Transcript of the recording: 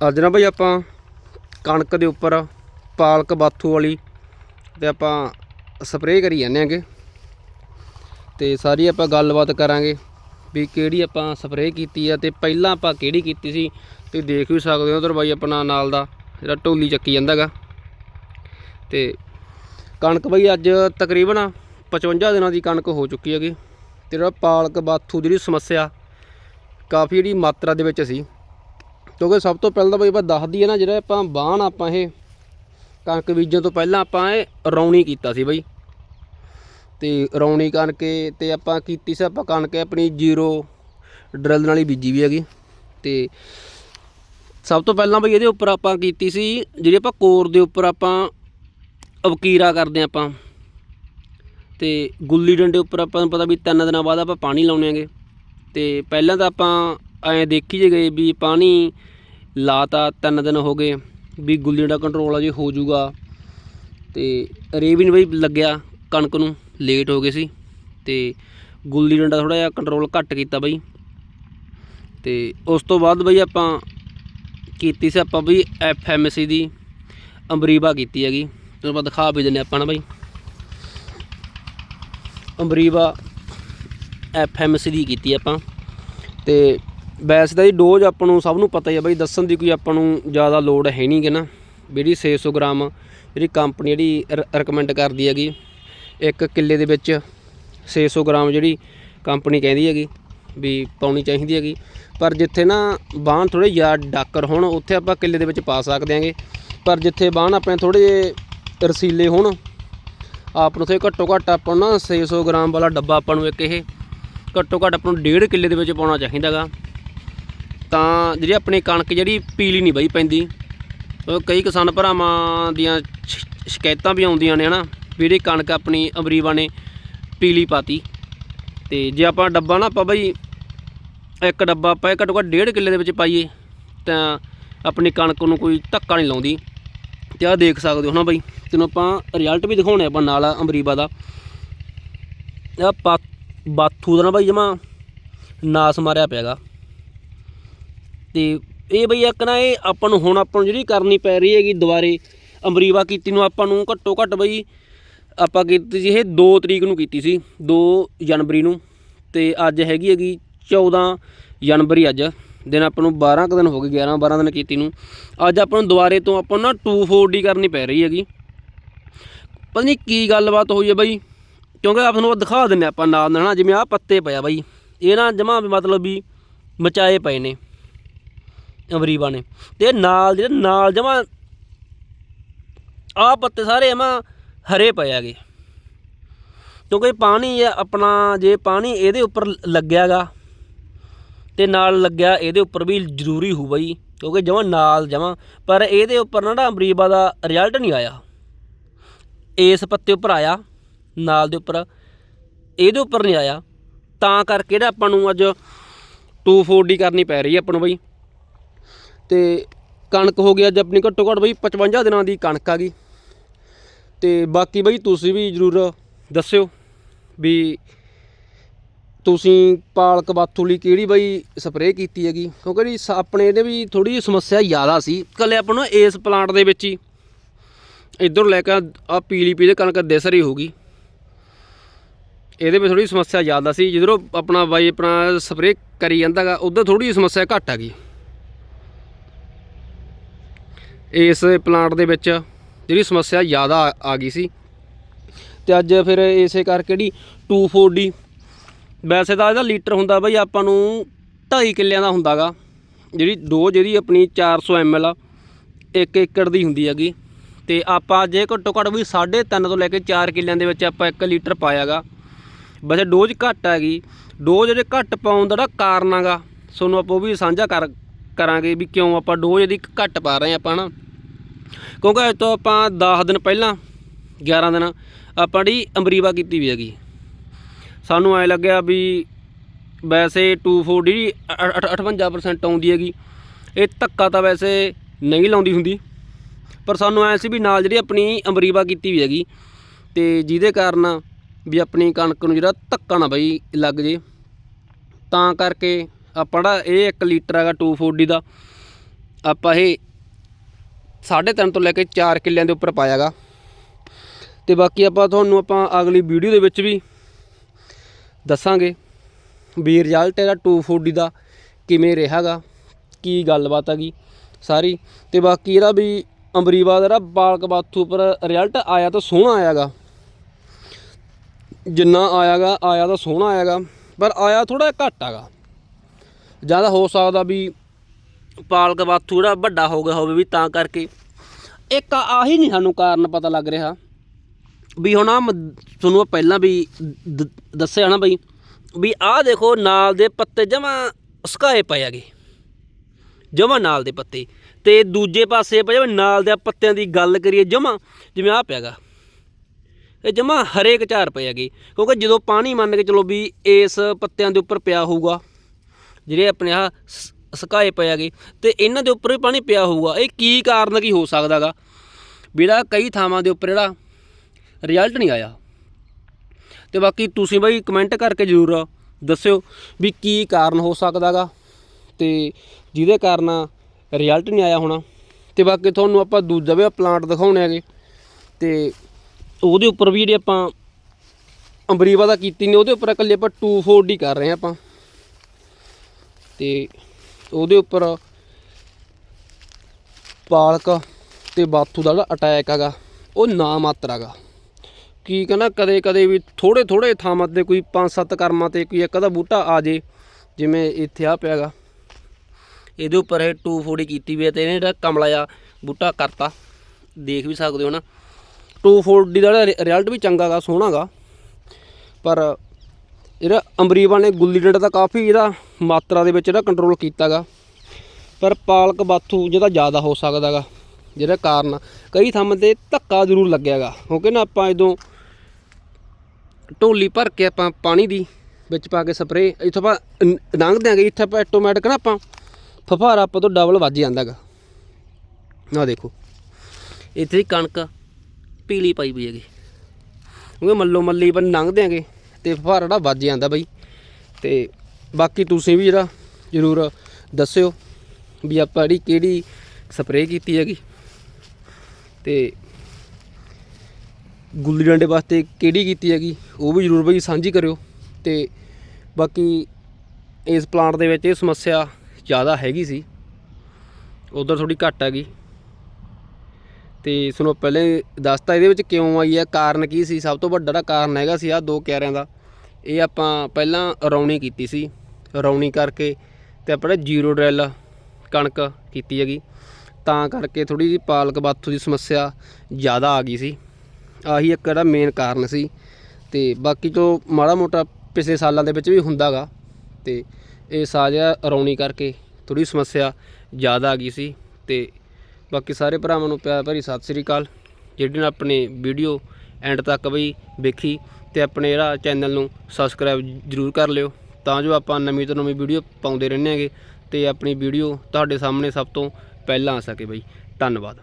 ਅੱਜ ਨਾ ਬਈ ਆਪਾਂ ਕਣਕ ਦੇ ਉੱਪਰ ਪਾਲਕ ਬਾਥੂ ਵਾਲੀ ਤੇ ਆਪਾਂ ਸਪਰੇਅ ਕਰੀ ਜਾਂਦੇ ਆਂਗੇ। ਤੇ ਸਾਰੀ ਆਪਾਂ ਗੱਲਬਾਤ ਕਰਾਂਗੇ ਵੀ ਕਿਹੜੀ ਆਪਾਂ ਸਪਰੇਅ ਕੀਤੀ ਆ ਤੇ ਪਹਿਲਾਂ ਆਪਾਂ ਕਿਹੜੀ ਕੀਤੀ ਸੀ ਤੇ ਦੇਖ ਵੀ ਸਕਦੇ ਹੋ ਉਧਰ ਬਾਈ ਆਪਣਾ ਨਾਲ ਦਾ ਜਿਹੜਾ ਢੋਲੀ ਚੱਕੀ ਜਾਂਦਾਗਾ। ਤੇ ਕਣਕ ਬਈ ਅੱਜ ਤਕਰੀਬਨ 55 ਦਿਨਾਂ ਦੀ ਕਣਕ ਹੋ ਚੁੱਕੀ ਹੈਗੀ ਤੇ ਜਿਹੜਾ ਪਾਲਕ ਬਾਥੂ ਜਿਹੜੀ ਸਮੱਸਿਆ ਕਾਫੀ ਜਿਹੜੀ ਮਾਤਰਾ ਦੇ ਵਿੱਚ ਸੀ। ਕਿਉਂਕਿ ਸਭ ਤੋਂ ਪਹਿਲਾਂ ਤਾਂ ਬਈ ਆਪਾਂ ਦੱਸਦੀ ਹੈ ਨਾ ਜਿਹੜਾ ਆਪਾਂ ਬਾਣ ਆਪਾਂ ਇਹ ਕਣਕ ਬੀਜਣ ਤੋਂ ਪਹਿਲਾਂ ਆਪਾਂ ਇਹ ਰੌਣੀ ਕੀਤਾ ਸੀ ਬਈ। ਤੇ ਰੌਣੀ ਕਰਕੇ ਤੇ ਆਪਾਂ ਕੀਤੀ ਸੀ ਆਪਾਂ ਕਣਕ ਆਪਣੀ ਜ਼ੀਰੋ ਡਰਿਲ ਨਾਲ ਹੀ ਬੀਜੀ ਵੀ ਹੈਗੀ। ਤੇ ਸਭ ਤੋਂ ਪਹਿਲਾਂ ਬਈ ਇਹਦੇ ਉੱਪਰ ਆਪਾਂ ਕੀਤੀ ਸੀ ਜਿਹੜੀ ਆਪਾਂ ਕੋਰ ਦੇ ਉੱਪਰ ਆਪਾਂ ਅਵਕੀਰਾ ਕਰਦੇ ਹਾਂ ਆਪਾਂ। ਤੇ ਗੁੱਲੀ ਡੰਡੇ ਉੱਪਰ ਆਪਾਂ ਨੂੰ ਪਤਾ ਵੀ ਤਿੰਨ ਦਿਨਾਂ ਬਾਅਦ ਆਪਾਂ ਪਾਣੀ ਲਾਉਣੇ ਆਂਗੇ ਤੇ ਪਹਿਲਾਂ ਤਾਂ ਆਪਾਂ ਐਂ ਦੇਖੀ ਜੇ ਗਏ ਵੀ ਪਾਣੀ ਲਾਤਾ ਤਿੰਨ ਦਿਨ ਹੋ ਗਏ ਵੀ ਗੁੱਲੀ ਡੰਡਾ ਕੰਟਰੋਲ ਅਜੇ ਹੋ ਜਾਊਗਾ। ਤੇ ਰੇ ਵੀ ਨਹੀਂ ਬਈ ਲੱਗਿਆ ਕਣਕ ਨੂੰ ਲੇਟ ਹੋ ਗਏ ਸੀ ਤੇ ਗੁੱਲੀ ਡੰਡਾ ਥੋੜਾ ਜਿਹਾ ਕੰਟਰੋਲ ਘੱਟ ਕੀਤਾ ਬਈ। ਤੇ ਉਸ ਤੋਂ ਬਾਅਦ ਬਈ ਆਪਾਂ ਕੀਤੀ ਸੀ ਆਪਾਂ ਬਈ ਐਫ ਐਮ ਸੀ ਦੀ ਅੰਬਰੀਬਾ ਕੀਤੀ ਹੈਗੀ। ਤੁਹਾਨੂੰ ਆਪਾਂ ਦਿਖਾ ਵੀ ਦਿੰਨੇ ਆਪਾਂ ਨਾ ਬਈ। ਅੰਬਰੀਬਾ ਐਫ ਐਮ ਸੀ ਦੀ ਕੀਤੀ ਆਪਾਂ। ਤੇ ਵੈਸੇ ਤਾਂ ਜੀ ਡੋਜ਼ ਆਪਾਂ ਨੂੰ ਸਭ ਨੂੰ ਪਤਾ ਹੀ ਆ ਬਈ, ਦੱਸਣ ਦੀ ਕੋਈ ਆਪਾਂ ਨੂੰ ਜ਼ਿਆਦਾ ਲੋੜ ਹੈ ਨਹੀਂ ਗੇ ਨਾ। ਵੀ ਜਿਹੜੀ 600 ਗ੍ਰਾਮ ਜਿਹੜੀ ਕੰਪਨੀ ਜਿਹੜੀ ਰეკਮੈਂਡ ਕਰਦੀ ਹੈਗੀ, ਇੱਕ ਕਿੱਲੇ ਦੇ ਵਿੱਚ 600 ਗ੍ਰਾਮ ਜਿਹੜੀ ਕੰਪਨੀ ਕਹਿੰਦੀ ਹੈਗੀ ਵੀ ਪਾਉਣੀ ਚਾਹੀਦੀ ਹੈਗੀ। ਪਰ ਜਿੱਥੇ ਨਾ ਬਾਣ ਥੋੜੇ ਜ਼ਿਆਦਾ ਡਾਕਰ ਹੋਣ, ਉੱਥੇ ਆਪਾਂ ਕਿੱਲੇ ਦੇ ਵਿੱਚ ਪਾ ਸਕਦੇ ਹਾਂਗੇ। ਪਰ ਜਿੱਥੇ ਬਾਣ ਆਪਣੇ ਥੋੜੇ ਜਿਹੇ ਰਸੀਲੇ ਹੋਣ, ਆਪ ਨੂੰ ਉੱਥੇ ਘੱਟੋ ਘੱਟ ਆਪਾਂ ਨੂੰ ਨਾ 600 ਗ੍ਰਾਮ ਵਾਲਾ ਡੱਬਾ ਆਪਾਂ ਨੂੰ ਇੱਕ ਇਹ ਘੱਟੋ ਘੱਟ ਆਪਾਂ ਨੂੰ ਡੇਢ ਕਿੱਲੇ ਦੇ ਵਿੱਚ ਪਾਉਣਾ ਚਾਹੀਦਾਗਾ ਤਾਂ ਜਿਹੜੀ ਆਪਣੀ ਕਣਕ ਜਿਹੜੀ ਪੀਲੀ ਨਹੀਂ ਬਈ ਪੈਂਦੀ। ਕਈ ਕਿਸਾਨ ਭਰਾਵਾਂ ਦੀਆਂ ਸ਼ਿਕਾਇਤਾਂ ਵੀ ਆਉਂਦੀਆਂ ਨੇ, ਹਨਾ, ਵੀ ਜਿਹੜੀ ਕਣਕ ਆਪਣੀ ਅਮਰੀਵਾ ਨੇ ਪੀਲੀ ਪਾਤੀ। ਤੇ ਜੇ ਆਪਾਂ ਡੱਬਾ ਨਾ ਆਪਾਂ ਬਈ ਇੱਕ ਡੱਬਾ ਆਪਾਂ ਘੱਟੋ ਘੱਟ ਡੇਢ ਕਿੱਲੇ ਦੇ ਵਿੱਚ ਪਾਈਏ, ਤਾਂ ਆਪਣੀ ਕਣਕ ਨੂੰ ਕੋਈ ਧੱਕਾ ਨਹੀਂ ਲਾਉਂਦੀ। ਤੇ ਆਹ ਦੇਖ ਸਕਦੇ ਹੋ ਨਾ ਬਾਈ, ਤੈਨੂੰ ਆਪਾਂ ਰਿਜ਼ਲਟ ਵੀ ਦਿਖਾਉਣੇ ਆਪਾਂ ਨਾਲ ਅਮਰੀਵਾ ਦਾ। ਇਹ ਪਾ, ਬਾਥੂ ਦਾ ਨਾ ਬਾਈ ਜਮਾ ਨਾਸ ਮਾਰਿਆ ਪਿਆਗਾ। ਤੇ ਇਹ ਬਈ ਇੱਕ ਨਾ ਇਹ ਆਪਾਂ ਨੂੰ ਹੁਣ ਆਪਾਂ ਨੂੰ ਜਿਹੜੀ ਕਰਨੀ ਪੈ ਰਹੀ ਹੈਗੀ ਦੁਬਾਰੇ ਅਮਰੀਵਾ ਕੀਤੀ ਨੂੰ ਆਪਾਂ ਨੂੰ ਘੱਟੋ ਘੱਟ ਬਈ ਆਪਾਂ ਕੀਤੀ ਸੀ ਇਹ 2 ਤਰੀਕ ਨੂੰ ਕੀਤੀ ਸੀ 2 ਜਨਵਰੀ ਨੂੰ ਤੇ ਅੱਜ ਹੈਗੀ ਹੈਗੀ 14 ਜਨਵਰੀ ਅੱਜ, ਦਿਨ ਆਪਾਂ ਨੂੰ 12 ਕੁ ਦਿਨ ਹੋ ਗਏ 11 12 ਦਿਨ ਕੀਤੀ ਨੂੰ। ਅੱਜ ਆਪਾਂ ਨੂੰ ਦੁਬਾਰੇ ਤੋਂ ਆਪਾਂ ਨੂੰ ਨਾ 240 ਕਰਨੀ ਪੈ ਰਹੀ ਹੈਗੀ। ਪਤਾ ਨਹੀਂ ਕੀ ਗੱਲਬਾਤ ਹੋਈ ਹੈ ਬਈ, ਕਿਉਂਕਿ ਆਪਾਂ ਨੂੰ ਦਿਖਾ ਦਿੰਨੇ ਆਪਾਂ ਨਾਲ ਨਾਲ ਨਾ ਜਿਵੇਂ ਆਹ ਪੱਤੇ ਪਿਆ ਬਾਈ, ਇਹ ਨਾ ਜਮਾ ਮਤਲਬ ਵੀ ਮਚਾਏ ਪਏ ਨੇ। ਅਮਰੀਬਾ ਨੇ। ਤੇ ਨਾਲ ਜਿਹੜੇ ਨਾਲ ਜਮਾ ਆਹ ਪੱਤੇ ਸਾਰੇ ਜਮਾ ਹਰੇ ਪਏ ਹੈਗੇ। ਕਿਉਂਕਿ ਪਾਣੀ ਇਹ ਆਪਣਾ ਜੇ ਪਾਣੀ ਇਹਦੇ ਉੱਪਰ ਲੱਗਿਆਗਾ, ਤੇ ਨਾਲ ਲੱਗਿਆ ਇਹਦੇ ਉੱਪਰ ਵੀ ਜ਼ਰੂਰੀ ਹੋ ਬਈ, ਕਿਉਂਕਿ ਜਮਾ ਨਾਲ ਜਮਾ, ਪਰ ਇਹਦੇ ਉੱਪਰ ਨਾ ਨਾ ਅਮਰੀਬਾ ਦਾ ਰਿਜ਼ਲਟ ਨਹੀਂ ਆਇਆ। ਇਸ ਪੱਤੇ ਉੱਪਰ ਆਇਆ, ਨਾਲ ਦੇ ਉੱਪਰ ਇਹਦੇ ਉੱਪਰ ਨਹੀਂ ਆਇਆ। ਤਾਂ ਕਰਕੇ ਨਾ ਆਪਾਂ ਨੂੰ ਅੱਜ 240 ਕਰਨੀ ਪੈ ਰਹੀ ਹੈ ਆਪਾਂ ਨੂੰ ਬਈ। ਤੇ ਕਣਕ ਹੋ ਗਈ ਅੱਜ ਆਪਣੀ ਘੱਟੋ ਘੱਟ ਬਈ 55 ਦਿਨਾਂ ਦੀ ਕਣਕ ਆ ਗਈ। ਤੇ ਬਾਕੀ ਬਈ ਤੁਸੀਂ ਵੀ ਜ਼ਰੂਰ ਦੱਸਿਓ ਵੀ ਤੁਸੀਂ ਪਾਲਕ ਬਾਥੂ ਲਈ ਕਿਹੜੀ ਬਈ ਸਪਰੇਅ ਕੀਤੀ ਹੈਗੀ? ਕਿਉਂਕਿ ਜੀ ਸ- ਆਪਣੇ ਇਹਦੇ ਵੀ ਥੋੜੀ ਸਮੱਸਿਆ ਜ਼ਿਆਦਾ ਸੀ। ਕੱਲੇ ਆਪਾਂ ਨੂੰ ਇਸ ਪਲਾਂਟ ਦੇ ਵਿੱਚ ਹੀ ਇੱਧਰ ਲੈ ਕੇ ਆ ਪੀਲੀ ਪੀਲੀ ਕਣਕ ਦਿਸ ਰਹੀ ਹੋਊਗੀ ਇਹਦੇ ਵਿੱਚ ਥੋੜੀ ਸਮੱਸਿਆ ਜ਼ਿਆਦਾ ਸੀ। ਜਿੱਧਰੋਂ ਆਪਣਾ ਬਾਈ ਆਪਣਾ ਸਪਰੇਅ ਕਰੀ ਜਾਂਦਾਗਾ ਉਧਰ ਥੋੜੀ ਸਮੱਸਿਆ ਘੱਟ ਹੈਗੀ ਇਸ ਪਲਾਂਟ ਦੇ ਵਿੱਚ ਜਿਹੜੀ ਸਮੱਸਿਆ ਜ਼ਿਆਦਾ ਆ- ਆ ਗਈ ਸੀ। ਤੇ ਅੱਜ ਫਿਰ ਇਸੇ ਕਰਕੇ ਜਿਹੜੀ 240 ਵੈਸੇ ਤਾਂ ਇਹਦਾ ਲੀਟਰ ਹੁੰਦਾ ਬਈ ਆਪਾਂ ਨੂੰ 2.5 ਕਿੱਲਿਆਂ ਦਾ ਹੁੰਦਾਗਾ। ਜਿਹੜੀ ਡੋਜ਼ ਇਹਦੀ ਆਪਣੀ 400 ml ਇੱਕ ਏਕੜ ਦੀ ਹੁੰਦੀ ਹੈਗੀ। ਤੇ ਆਪਾਂ ਜੇ ਘੱਟੋ ਘੱਟ ਵੀ 3.5 ਤੋਂ ਲੈ ਕੇ 4 ਕਿੱਲਿਆਂ ਦੇ ਵਿੱਚ ਆਪਾਂ 1 ਲੀਟਰ ਪਾਇਆਗਾ। ਵੈਸੇ ਡੋਜ਼ ਘੱਟ ਹੈਗੀ। ਡੋਜ਼ ਜਿਹੜੇ ਘੱਟ ਪਾਉਣ ਦਾ ਜਿਹੜਾ ਕਾਰਨ ਹੈਗਾ, ਤੁਹਾਨੂੰ ਆਪਾਂ ਉਹ ਵੀ ਸਾਂਝਾ ਕਰ ਕਰਾਂਗੇ ਵੀ ਕਿਉਂ ਆਪਾਂ ਡੋਜ਼ ਇਹਦੀ ਘੱਟ ਪਾ ਰਹੇ ਆਪਾਂ ਨਾ। ਕਿਉਂਕਿ ਅੱਜ ਤੋਂ ਆਪਾਂ 10 ਦਿਨ ਪਹਿਲਾਂ 11 ਦਿਨ ਆਪਾਂ ਜਿਹੜੀ ਅਮਰੀਵਾ ਕੀਤੀ ਵੀ ਹੈਗੀ। ਸਾਨੂੰ ਐ ਲੱਗਿਆ ਵੀ ਵੈਸੇ 240 ਦੀ 58% ਆਉਂਦੀ ਹੈਗੀ, ਇਹ ਧੱਕਾ ਤਾਂ ਵੈਸੇ ਨਹੀਂ ਲਾਉਂਦੀ ਹੁੰਦੀ। ਪਰ ਸਾਨੂੰ ਐ ਸੀ ਵੀ ਨਾਲ ਜਿਹੜੀ ਆਪਣੀ ਅਮਰੀਵਾ ਕੀਤੀ ਵੀ ਹੈਗੀ, ਤੇ ਜਿਹਦੇ ਕਾਰਨ ਵੀ ਆਪਣੀ ਕਣਕ ਨੂੰ ਜਿਹੜਾ ਧੱਕਾ ਨਾ ਬਈ ਲੱਗ ਜੇ। ਤਾਂ ਕਰਕੇ ਆਪਣਾ ਇਹ 1 ਲੀਟਰ ਹੈਗਾ 240 ਦਾ। ਆਪਾਂ ਇਹ 3.5 ਤੋਂ ਲੈ ਕੇ 4 ਕਿੱਲਿਆਂ ਦੇ ਉੱਪਰ ਪਾਇਆਗਾ ਤੇ ਬਾਕੀ ਆਪਾਂ ਤੁਹਾਨੂੰ ਆਪਾਂ ਅਗਲੀ ਵੀਡੀਓ ਦੇ ਵਿੱਚ ਵੀ ਦੱਸਾਂਗੇ ਵੀ ਰਿਜ਼ਲਟ ਇਹਦਾ 240 ਦਾ ਕਿਵੇਂ ਰਿਹਾਗਾ ਕੀ ਗੱਲਬਾਤ ਹੈਗੀ ਸਾਰੀ। ਤੇ ਬਾਕੀ ਇਹਦਾ ਵੀ ਅੰਬਰੀਵਾ ਦਾ ਬਾਲਕ ਬਾਥੂ ਉੱਪਰ ਰਿਜ਼ਲਟ ਆਇਆ ਤਾਂ ਸੋਹਣਾ ਆਇਆਗਾ ਜਿੰਨਾ ਆਇਆਗਾ ਆਇਆ ਤਾਂ ਸੋਹਣਾ ਆਇਆਗਾ ਪਰ ਆਇਆ ਥੋੜਾ ਘੱਟ ਆਗਾ ਜ਼ਿਆਦਾ ਹੋ ਸਕਦਾ ਵੀ ਪਾਲਕ ਬਾਥੂ ਜਿਹੜਾ ਵੱਡਾ ਹੋ ਗਿਆ ਹੋਵੇ ਵੀ ਤਾਂ ਕਰਕੇ। ਇੱਕ ਆਹੀ ਨਹੀਂ ਸਾਨੂੰ ਕਾਰਨ ਪਤਾ ਲੱਗ ਰਿਹਾ ਵੀ ਹੁਣ ਆ ਤੁਹਾਨੂੰ ਪਹਿਲਾਂ ਵੀ ਦ- ਦੱਸਿਆ ਨਾ ਬਈ, ਵੀ ਆਹ ਦੇਖੋ ਨਾਲ ਦੇ ਪੱਤੇ ਜਮਾ ਸੁਕਾਏ ਪਏ ਹੈਗੇ। ਜਮਾ ਨਾਲ ਦੇ ਪੱਤੇ। ਤੇ ਦੂਜੇ ਪਾਸੇ ਪਏ ਜਿਵੇਂ ਨਾਲ ਦੇ ਪੱਤਿਆਂ ਦੀ ਗੱਲ ਕਰੀਏ, ਜਮਾ ਜਿਵੇਂ ਆ ਪਿਆਗਾ ਇਹ ਜਮਾ ਹਰੇਕ ਝਾਰ ਪਏ ਹੈਗੇ। ਕਿਉਂਕਿ ਜਦੋਂ ਪਾਣੀ ਮੰਨ ਕੇ ਚਲੋ ਵੀ ਇਸ ਪੱਤਿਆਂ ਦੇ ਉੱਪਰ ਪਿਆ ਹੋਊਗਾ ਜਿਹੜੇ ਆਪਣੇ ਆ ਸੁਕਾਏ ਪਏ ਹੈਗੇ, ਤੇ ਇਹਨਾਂ ਦੇ ਉੱਪਰ ਵੀ ਪਾਣੀ ਪਿਆ ਹੋਊਗਾ। ਇਹ ਕੀ ਕਾਰਨ ਕੀ ਹੋ ਸਕਦਾਗਾ? ਜਿਹੜਾ ਕਈ ਥਾਵਾਂ ਦੇ ਉੱਪਰ ਜਿਹੜਾ ਰਿਜ਼ਲਟ ਨਹੀਂ ਆਇਆ। ਤੇ ਬਾਕੀ ਤੁਸੀਂ ਬਾਈ ਕਮੈਂਟ ਕਰਕੇ ਜ਼ਰੂਰ ਦੱਸਿਓ ਵੀ ਕੀ ਕਾਰਨ ਹੋ ਸਕਦਾਗਾ, ਤੇ ਜਿਹਦੇ ਕਾਰਨ ਰਿਜ਼ਲਟ ਨਹੀਂ ਆਇਆ ਹੋਣਾ। ਤੇ ਬਾਕੀ ਤੁਹਾਨੂੰ ਆਪਾਂ ਦੂਜਾ ਵੀ ਪਲਾਂਟ ਦਿਖਾਉਣੇ ਹੈਗੇ, ਤੇ ਉਹਦੇ ਉੱਪਰ ਵੀ ਜਿਹੜੇ ਆਪਾਂ ਅੰਬਰੀਵਾ ਦਾ ਕੀਤੀ ਨੇ, ਉਹਦੇ ਉੱਪਰ ਇਕੱਲੇ ਆਪਾਂ 240 ਕਰ ਰਹੇ ਹਾਂ ਆਪਾਂ। ਤੇ ਉਹਦੇ ਉੱਪਰ ਪਾਲਕ ਤੇ ਬਾਥੂ ਦਾ ਜਿਹੜਾ ਅਟੈਕ ਹੈਗਾ, ਉਹ ਨਾ ਮਾਤਰ ਹੈਗਾ। ਕੀ ਕਹਿੰਦਾ ਕਦੇ ਕਦੇ ਵੀ ਥੋੜੇ ਥੋੜੇ ਥਾਵਾਂ ਤੇ ਕੋਈ 5-7 ਕਰਮਾਂ ਤੇ ਕੋਈ ਇੱਕ ਅੱਧਾ ਬੂਟਾ ਆ ਜੇ, ਜਿਵੇਂ ਇੱਥੇ ਆ ਪਿਆਗਾ ਇਹਦੇ ਉੱਪਰ ਇਹ 240 ਕੀਤੀ ਵੀ ਹੈ ਤੇ ਇਹਨੇ ਜਿਹੜਾ ਕਮਲਾ ਜਿਹਾ ਬੂਟਾ ਕਰਤਾ। ਦੇਖ ਵੀ ਸਕਦੇ ਹੋ ਨਾ। 240 ਦਾ ਰਿਜ਼ਲਟ ਵੀ ਚੰਗਾਗਾ ਸੋਹਣਾਗਾ ਪਰ ਜਿਹੜਾ ਅੰਬਰੀਵਾ ਨੇ ਗੁੱਲੀ ਡੰਡਾ ਤਾਂ ਕਾਫੀ ਇਹਦਾ ਮਾਤਰਾ ਦੇ ਵਿੱਚ ਜਿਹੜਾ ਕੰਟਰੋਲ ਕੀਤਾਗਾ। ਪਰ ਪਾਲਕ ਬਾਥੂ ਜਿਹਦਾ ਜ਼ਿਆਦਾ ਹੋ ਸਕਦਾਗਾ ਜਿਹੜਾ ਕਾਰਨ ਕਈ ਥਾਵਾਂ ਤੇ ਧੱਕਾ ਜ਼ਰੂਰ ਲੱਗਿਆਗਾ। ਕਿਉਂਕਿ ਨਾ ਆਪਾਂ ਇਦੋਂ ਢੋਲੀ ਭਰ ਕੇ ਆਪਾਂ ਪਾਣੀ ਦੀ ਵਿੱਚ ਪਾ ਕੇ ਸਪਰੇ ਇੱਥੋਂ ਆਪਾਂ ਲੰਘਦੇ ਲੰਘ ਇੱਥੇ ਆਪਾਂ ਆਟੋਮੈਟਿਕ ਨਾ ਆਪਾਂ ਫਫਾਰਾ ਆਪਾਂ ਤੋਂ ਡਬਲ ਵੱਜ ਜਾਂਦਾਗਾ। ਆਹ ਦੇਖੋ, ਇੱਥੇ ਹੀ ਕਣਕ ਪੀਲੀ ਪਾਈ ਪਈ ਹੈਗੀ। ਕਿਉਂਕਿ ਮੱਲੋ ਮੱਲੀ ਪਰ ਲੰਘ ਦਿਆਂਗੇ ਤੇ ਫਫਾਰਾ ਜਿਹੜਾ ਵੱਜ ਜਾਂਦਾ ਬਈ। ਤੇ ਬਾਕੀ ਤੁਸੀਂ ਵੀ ਜਿਹੜਾ ਜ਼ਰੂਰ ਦੱਸਿਓ ਵੀ ਆਪਾਂ ਜਿਹੜੀ ਕਿਹੜੀ ਸਪਰੇਅ ਕੀਤੀ ਹੈਗੀ। ਤੇ ਗੁੱਲੀ ਡੰਡੇ ਵਾਸਤੇ ਕਿਹੜੀ ਕੀਤੀ ਹੈਗੀ, ਉਹ ਵੀ ਜ਼ਰੂਰ ਬਈ ਸਾਂਝੀ ਕਰਿਓ। ਤੇ ਬਾਕੀ ਇਸ ਪਲਾਂਟ ਦੇ ਵਿੱਚ ਇਹ ਸਮੱਸਿਆ ਜ਼ਿਆਦਾ ਹੈਗੀ ਸੀ। ਉਧਰ ਥੋੜੀ ਘੱਟ ਹੈਗੀ। ਤੇ ਤੁਹਾਨੂੰ ਪਹਿਲੇ ਦੱਸਤਾ ਇਹਦੇ ਵਿੱਚ ਕਿਉਂ ਆਈ ਹੈ, ਕਾਰਨ ਕੀ ਸੀ? ਸਭ ਤੋਂ ਵੱਡਾ ਜਿਹੜਾ ਕਾਰਨ ਹੈਗਾ ਸੀ ਆ ਦੋ ਕਿਆਰਿਆਂ ਦਾ। ਇਹ ਆਪਾਂ ਪਹਿਲਾਂ ਰੌਣੀ ਕੀਤੀ ਸੀ। ਰੌਣੀ ਕਰਕੇ ਤੇ ਆਪਾਂ ਜੀਰੋ ਡਰਿਲ ਕਣਕ ਕੀਤੀ ਹੈਗੀ। ਤਾਂ ਕਰਕੇ ਥੋੜੀ ਜਿਹੀ ਪਾਲਕ ਬਾਥੂ ਦੀ ਸਮੱਸਿਆ ਜ਼ਿਆਦਾ ਆ ਗਈ ਸੀ। ਆਹੀ ਇੱਕ ਜਿਹੜਾ ਮੇਨ ਕਾਰਨ ਸੀ। ਤੇ ਬਾਕੀ ਤੋਂ ਮਾੜਾ ਮੋਟਾ ਪਿਛਲੇ ਸਾਲਾਂ ਦੇ ਵਿੱਚ ਵੀ ਹੁੰਦਾਗਾ ਤੇ ਇਹ ਸਾਜਿਆ ਰੌਣੀ ਕਰਕੇ ਥੋੜੀ ਸਮੱਸਿਆ ਜ਼ਿਆਦਾ ਆ ਗਈ ਸੀ। ਤੇ ਬਾਕੀ ਸਾਰੇ ਭਰਾਵਾਂ ਨੂੰ ਪਿਆਰ ਭਰੀ ਸਤਿ ਸ੍ਰੀ ਅਕਾਲ। ਜਿਹੜੇ ਨੇ ਆਪਣੇ ਵੀਡੀਓ ਐਂਡ ਤੱਕ ਬਈ ਵੇਖੀ ਤੇ ਆਪਣੇ ਜਿਹੜਾ ਚੈਨਲ ਨੂੰ ਸਬਸਕ੍ਰਾਈਬ ਜਰੂਰ ਕਰ ਲਿਓ। ਤਾਂ ਜੋ ਆਪਾਂ ਨਵੀਂ ਤੋਂ ਨਵੀਂ ਵੀਡੀਓ ਪਾਉਂਦੇ ਰਹਿੰਦੇ ਹਾਂਗੇ ਤੇ ਆਪਣੀ ਵੀਡੀਓ ਤੁਹਾਡੇ ਸਾਹਮਣੇ ਸਭ ਤੋਂ ਪਹਿਲਾਂ ਆ ਸਕੇ ਬਈ। ਧੰਨਵਾਦ।